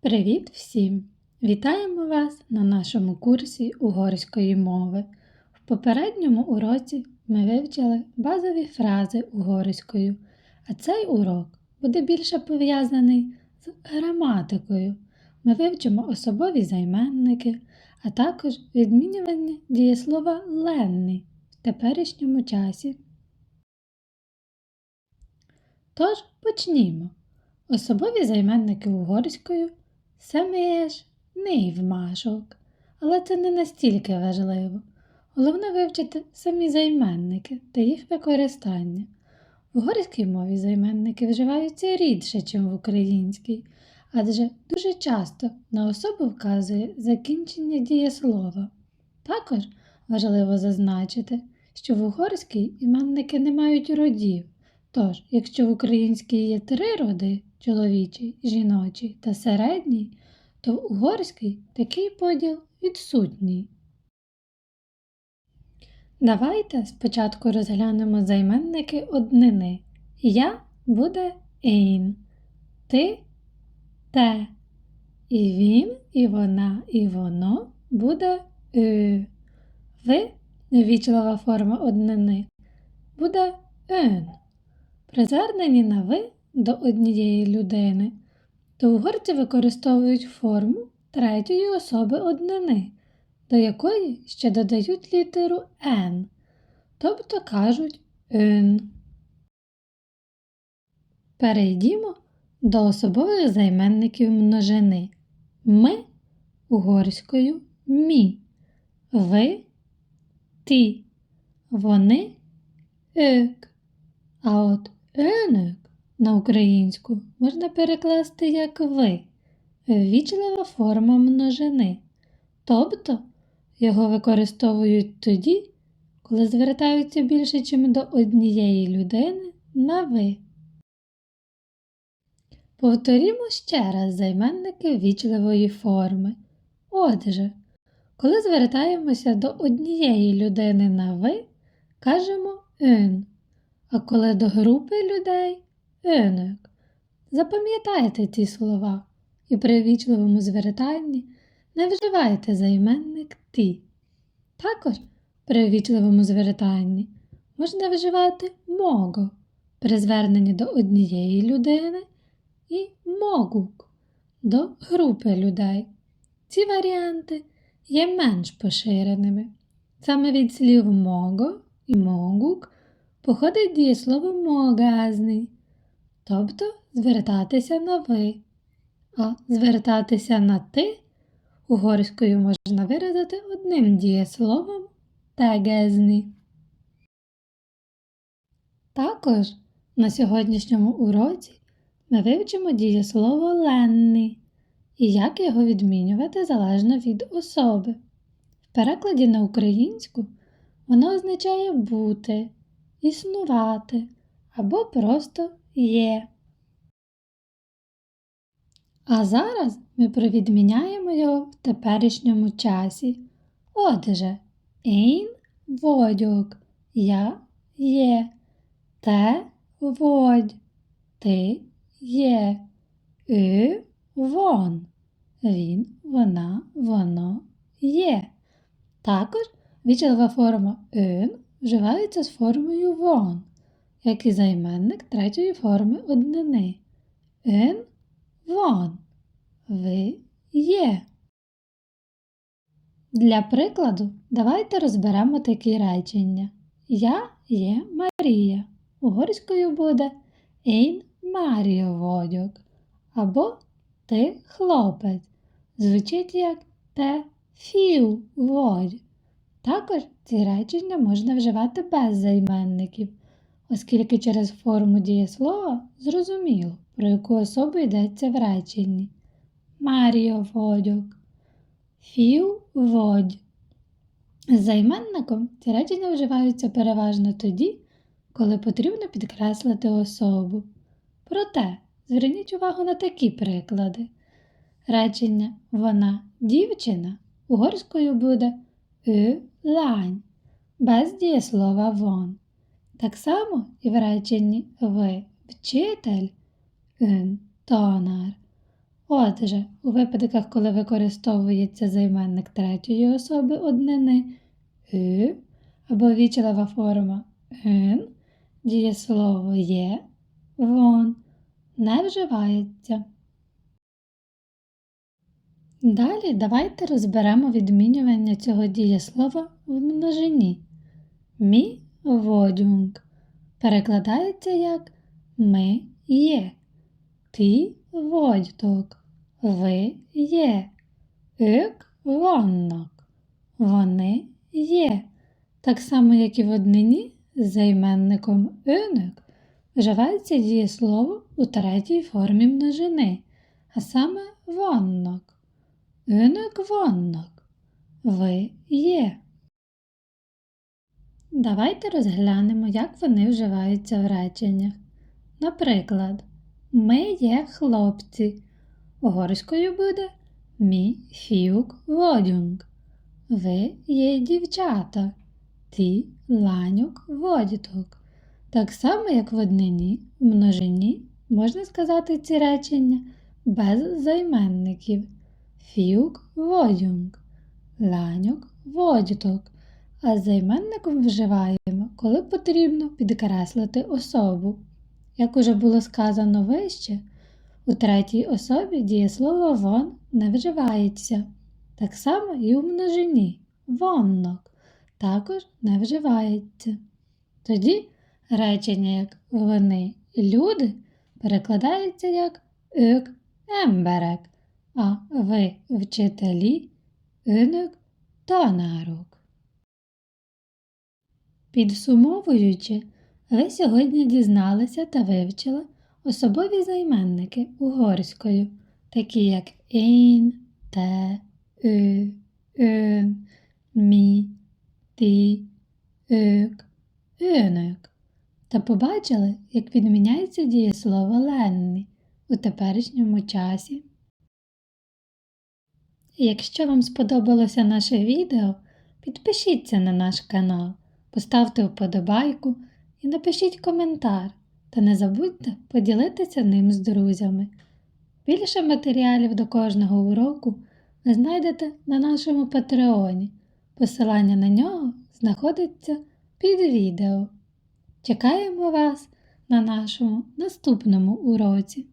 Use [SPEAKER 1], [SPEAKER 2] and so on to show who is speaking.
[SPEAKER 1] Привіт всім! Вітаємо вас на нашому курсі угорської мови. В попередньому уроці ми вивчили базові фрази угорською, а цей урок буде більше пов'язаний з граматикою. Ми вивчимо особові займенники, а також відмінювання дієслова ленний в теперішньому часі. Тож почнімо. Особові займенники угорською Семеж нейвмашок, але це не настільки важливо. Головне вивчити самі займенники та їх використання. В угорській мові займенники вживаються рідше, ніж в українській, адже дуже часто на особу вказує закінчення дієслова. Також важливо зазначити, що в угорській іменники не мають родів. Тож, якщо в українській є три роди чоловічий, жіночий та середній, то в угорській такий поділ відсутній. Давайте спочатку розглянемо займенники однини. Я буде «ейн», ти те. І він, і вона, і воно буде «ю». Ви невічлива форма однини буде «ön». При зверненні на ви до однієї людини, то угорці використовують форму третьої особи однини, до якої ще додають літеру Н, тобто кажуть «ön». Перейдімо до особових займенників множини. Ми угорською мі, ви ті, вони «ök». А от «önök» на українську можна перекласти як ви, ввічлива форма множини. Тобто його використовують тоді, коли звертаються більше, ніж до однієї людини на ви. Повторімо ще раз займенники ввічливої форми. Отже, коли звертаємося до однієї людини на ви, кажемо «ön», а коли до групи людей «önök». Запам'ятайте ці слова і при вічливому звертанні не вживайте займенник ті. Також при вічливому звертанні можна вживати мого при зверненні до однієї людини і могук до групи людей. Ці варіанти є менш поширеними. Саме від слів мого і могук походить дієслово могазний, тобто звертатися на ви, а звертатися на ти угорською можна виразити одним дієсловом тегезний. Також на сьогоднішньому уроці ми вивчимо дієслово ленний і як його відмінювати залежно від особи. В перекладі на українську воно означає бути, існувати або просто є. А зараз ми провідміняємо його в теперішньому часі. Отже, «ін» водюк, я є, те водь, ти є, «ю» вон, він, вона, воно є. Також вічлива форма «ün» вживається з формою вон, як і займенник третьої форми однини. «Ün» вон, ви є. Для прикладу, давайте розберемо такі речення. Я є Марія. Угорською буде «Ейн Маріо водюк» або Ти хлопець. Звучить як те фіу водь. Також ці речення можна вживати без займенників, оскільки через форму дієслова зрозуміло, про яку особу йдеться в реченні. Маріо водюк, фів водь. З займенником ці речення вживаються переважно тоді, коли потрібно підкреслити особу. Проте зверніть увагу на такі приклади. Речення вона дівчина угорською буде «ю лань без дієслова вон. Так само і в реченні ви вчитель «ün тонар. Отже, у випадках, коли використовується займенник третьої особи однини «ü» або вічлива форма «ün», дієслово є, вон не вживається. Далі давайте розберемо відмінювання цього дієслова в множині. Мі водюнг перекладається як ми є. Ти водьток, ви є. Ик воннок. Вони є. Так само, як і в однині з займенником «önök» вживається дієслово у третій формі множини, а саме воннок. «Önök воннок. Ви є. Давайте розглянемо, як вони вживаються в реченнях. Наприклад, ми є хлопці. Угорською буде мі фіюк водюнг. Ви є дівчата. Ти ланюк водіток. Так само, як в однині, в множині можна сказати ці речення без займенників. Фіюк водюнг, ланюк водіток. А займенником вживаємо, коли потрібно підкреслити особу. Як уже було сказано вище, у третій особі дієслово вон не вживається. Так само і у множині воннок також не вживається. Тоді речення як вони люди перекладається як «ök емберек, а ви вчителі «önök tanárok». Підсумовуючи, ви сьогодні дізналися та вивчили особові займенники угорською, такі як «ін», «те», «ü», «ön», «мі», «ти», «ök», «önök» та побачили, як відміняється дієслово «ленні» у теперішньому часі. Якщо вам сподобалося наше відео, підпишіться на наш канал, поставте вподобайку і напишіть коментар та не забудьте поділитися ним з друзями. Більше матеріалів до кожного уроку ви знайдете на нашому патреоні. Посилання на нього знаходиться під відео. Чекаємо вас на нашому наступному уроці.